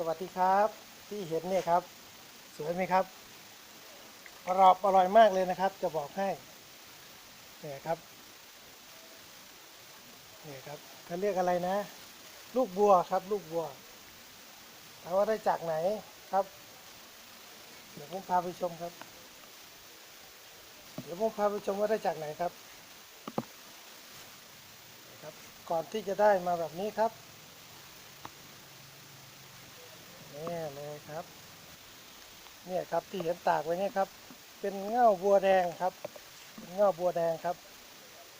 สวัสดีครับที่เห็นเนี่ยครับ สวยไหมครับอร่อยอร่อยมากเลยนะครับ จะบอกให้เนี่ยครับเนี่ยครับเขาเรียกอะไรนะ ลูกบัวครับ ลูกบัวถามว่าได้จากไหนครับ เดี๋ยวผมพาไปชมครับ เดี๋ยวผมพาไปชมว่าได้จากไหนครับ ครับ ก่อนที่จะได้มาแบบนี้ครับ นี่ เลยครับ เนี่ยครับที่เห็นตากไว้เนี่ยครับ เป็นเง่าบัวแดงครับเป็นเง่าบัวแดงครับ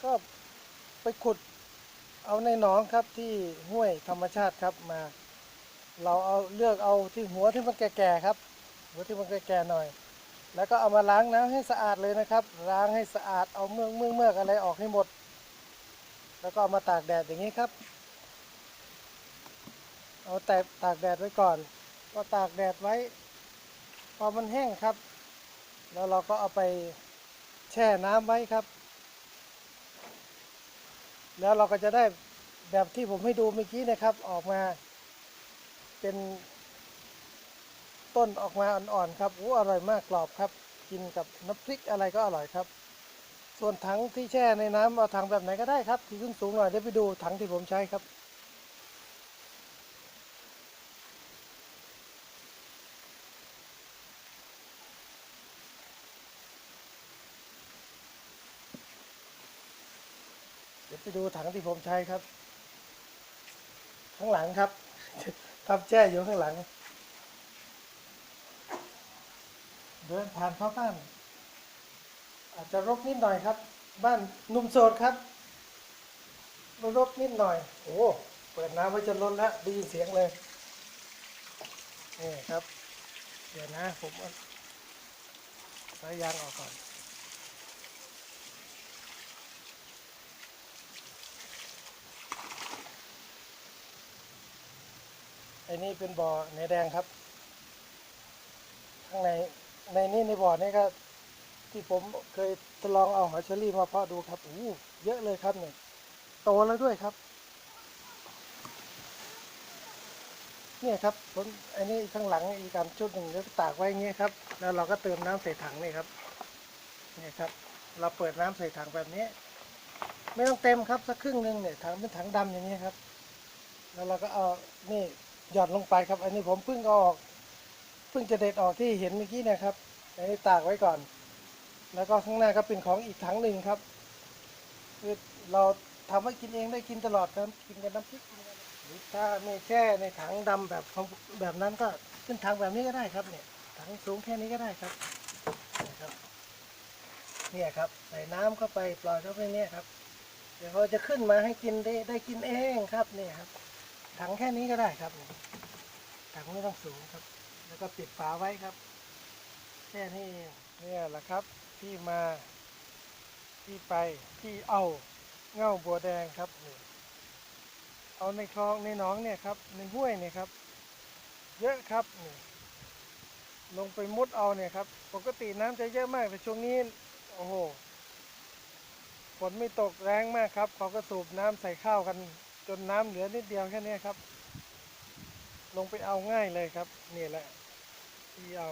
ก็ไปขุดเอาในหนองครับที่ห้วยธรรมชาติครับมา เราเอาเลือกเอาที่หัวที่มันแก่ๆครับหัวที่มันแก่ๆหน่อย แล้วก็เอามาล้างน้ำให้สะอาดเลยนะครับ ล้างให้สะอาดเอาเมือกเมือกเมือกอะไรออกให้หมด แล้วก็เอามาตากแดดอย่างนี้ครับ เอาแต่ตากแดดไว้ก่อน ก็ตากแดดไว้ พอมันแห้งครับ แล้วเราก็เอาไปแช่น้ำไว้ครับ แล้วเราก็จะได้แบบที่ผมให้ดูเมื่อกี้นะครับ ออกมาเป็นต้นออกมาอ่อนๆครับอู้อร่อยมากกรอบครับ กินกับน้ำพริกอะไรก็อร่อยครับ ส่วนถังที่แช่ในน้ำเอาถังแบบไหนก็ได้ครับ ที่ขึ้นสูงหน่อยเดี๋ยวไปดูถังที่ผมใช้ครับ เดี๋ยว ไปดูถังที่ผมใช้ครับ ข้างหลังครับทับแช่อยู่ข้างหลัง เดินผ่านเข้าบ้าน อาจจะรกนิดหน่อยครับ บ้านหนุ่มโสดครับรกนิดหน่อย โอ้เปิดน้ำไว้จนล้นแล้วได้ยินเสียงเลยนี่ครับ เดี๋ยวนะผมเอาสายยางออกก่อน ไอ้นี่เป็นบ่อในแดงครับ ข้างในในนี่ในบ่อนี่ก็ ที่ผมเคยทดลองเอาหอยเชอรี่มาเพาะดูครับโอ้เยอะเลยครับเนี่ยโตแล้วด้วยครับ เนี่ยครับผมไอ้นี่ข้างหลังอีกการชุดหนึ่งแล้วตากไว้อย่างเงี้ยครับ แล้วเราก็เติมน้ำใส่ถังนี่ครับเนี่ยครับ เราเปิดน้ำใส่ถังแบบนี้ ไม่ต้องเต็มครับสักครึ่งหนึ่งเนี่ยถังเป็นถังดำอย่างนี้ครับ แล้วเราก็เอานี่ หย่อนลงไปครับ อันนี้ผมเพิ่งอออก เพิ่งจะเด็ดออกที่เห็นเมื่อกี้เนะครับอันนี้ตากไว้ก่อน แล้วก็ข้างหน้าก็เป็นของอีกถังหนึ่งครับคือเราทำไว้กินเองได้กินตลอดครับกินกับน้ำพริกหรือถ้าไม่แช่ในถังดำแบบแบบนั้นก็ขึ้นถังแบบนี้ก็ได้ครับเนี่ยถังสูงแค่นี้ก็ได้ครับเนี่ยครับ เนี่ยครับใส่น้ำเข้าไปปล่อยเข้าไปเนี่ยครับ เดี๋ยวเขาจะขึ้นมาให้กินได้ได้กินเองครับเนี่ยครับ ถังแค่นี้ก็ได้ครับถังไม่ต้องสูงครับ แล้วก็ปิดฝาไว้ครับ แค่นี้เองนี่ยแหละครับ ที่มาที่ไปที่เอาเง่าบัวแดงครับเอาในคลองในหนองเนี่ยครับในห้วยเนี่ยครับ เยอะครับลงไปมุดเอาเนี่ยครับปกติน้ำจะเยอะมากแต่ช่วงนี้โอ้โหฝนไม่ตกแรงมากครับเขาก็สูบน้ำใส่ข้าวกัน จนน้ำเหลือนิดเดียวแค่นี้ครับ ลงไปเอาง่ายเลยครับ นี่แหละที่เอา